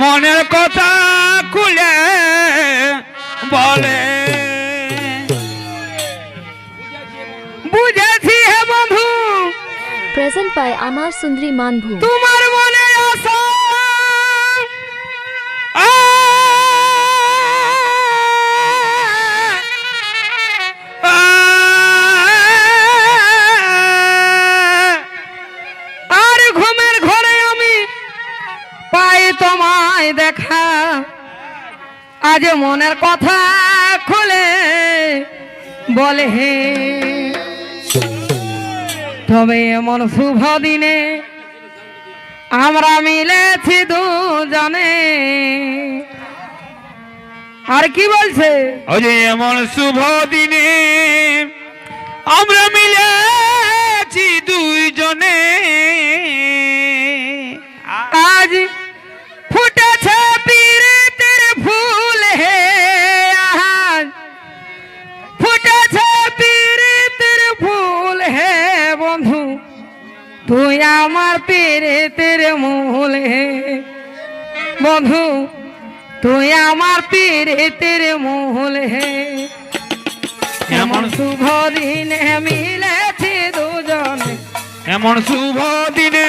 মনের কথা খুলে বলে। বুঝেছি হে বন্ধু। প্রেজেন্ট পাই আমার সুন্দরী মানভু তোমার তোমায় দেখা। আজ মনের কথা খুলে বলে হে। তবে এমন শুভ দিনে আমরা মিলেছি দুজনে। আর কি বলছে? ওই যে এমন শুভ দিনে আমরা তুই আমার পেরে মূল। মোলে বন্ধু, তুই আমার পেরে মূল। মোলে এমন শুভ দিনে মিলেছে দুজনে। এমন শুভ দিনে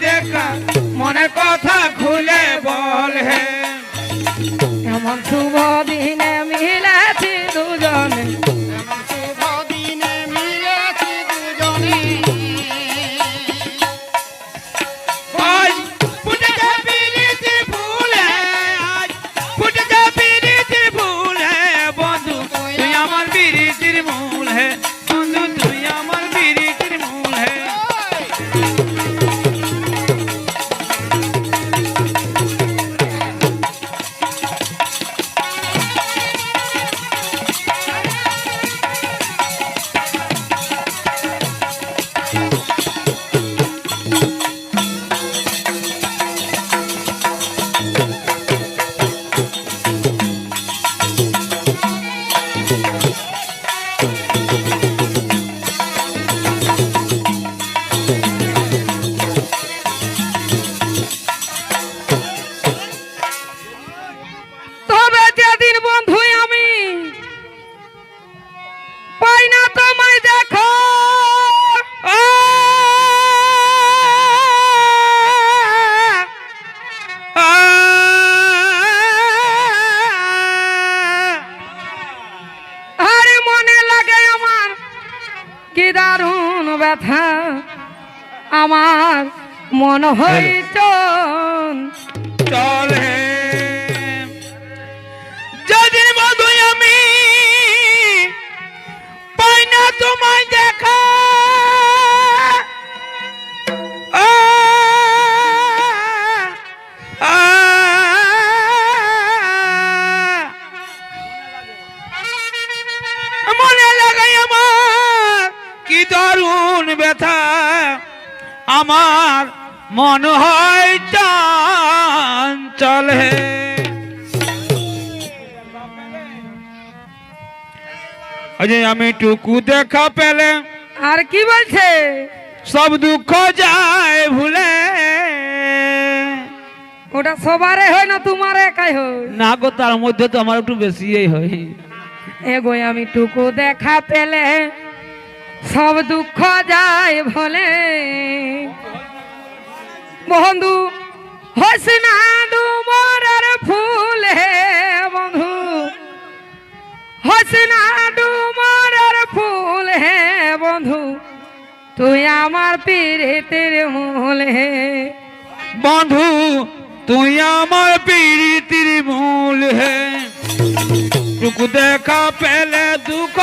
দেখা। মনের কথা খুলে বল হে। এমন ব্যথা আমার মন হইত। চল দারুণ ব্যথা। আমার মন হয় চল। আজ আমি টুকু দেখা পেলে। আর কি বলছে? সব দুঃখ যায় ভুলে। ওটা সবারে হয় না তোমার একাই হয়? না গো তার মধ্যে তো আমার একটু বেশিই হয়। এগো আমি টুকু দেখা পেলে। সব দুঃখ যায় ভোলে বন্ধু, হসে না ডুমরার ফুল হে বন্ধু। হসে না ডুমরার ফুল হে বন্ধু। তুই আমার পীড়িতের মূল। হে বন্ধু, তুই আমার প্রীতির মূল। হে দেখা পেলে দুঃখ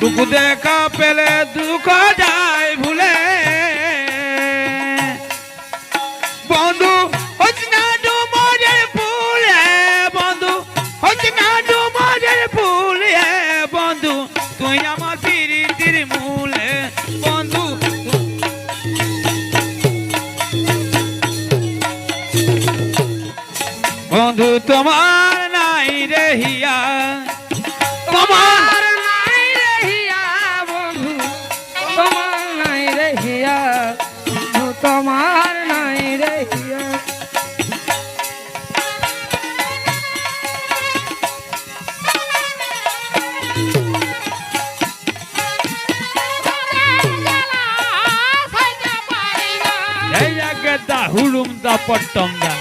টুক দেখা পেলে দুঃখ যায় ভুলে। বন্ধু, হচ্ছে না ডুমরের ফুল, বন্ধু, হচ্ছে না ডুমরের ফুল, বন্ধু, তুই আমার প্রীতির মূল, বন্ধু। বন্ধু, তোমার নাই রে হিয়া। হুলুম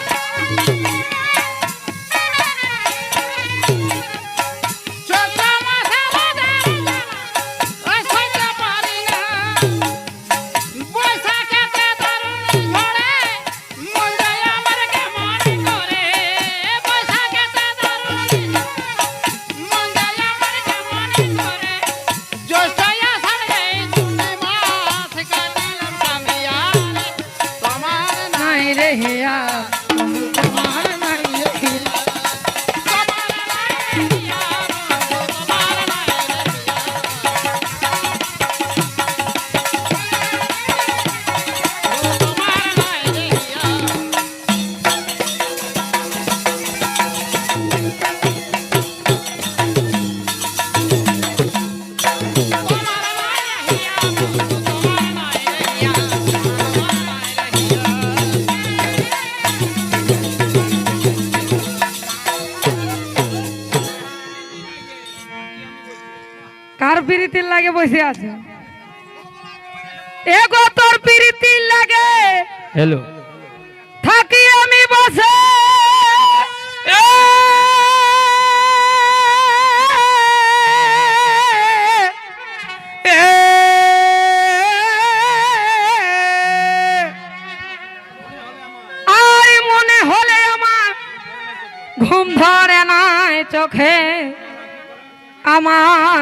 রে হিয়া লাগে বসে আছে। এগো তোর প্রীতির লাগে। হ্যালো থাকি আমি বসে। আর মনে হলে আমার ঘুম ধরে নাই চোখে। আমার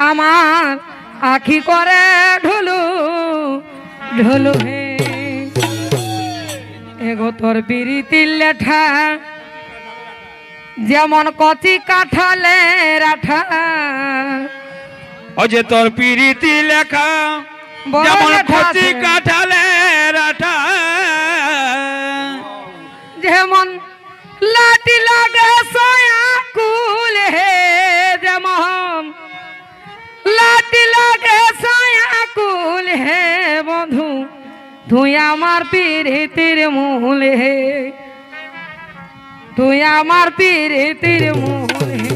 আমার আখি করে ঢুলু ঢুলু হে। এগো তোর বিরিতির লেঠা যেমন কচি কাঠালে রাঠা ও যে তোর প্রীতি লেখা যেমন খতি কাঠালে রাঠা তুই আমার পীড়িতির মূল হে তুই আমার পীড়িতির মূল। হে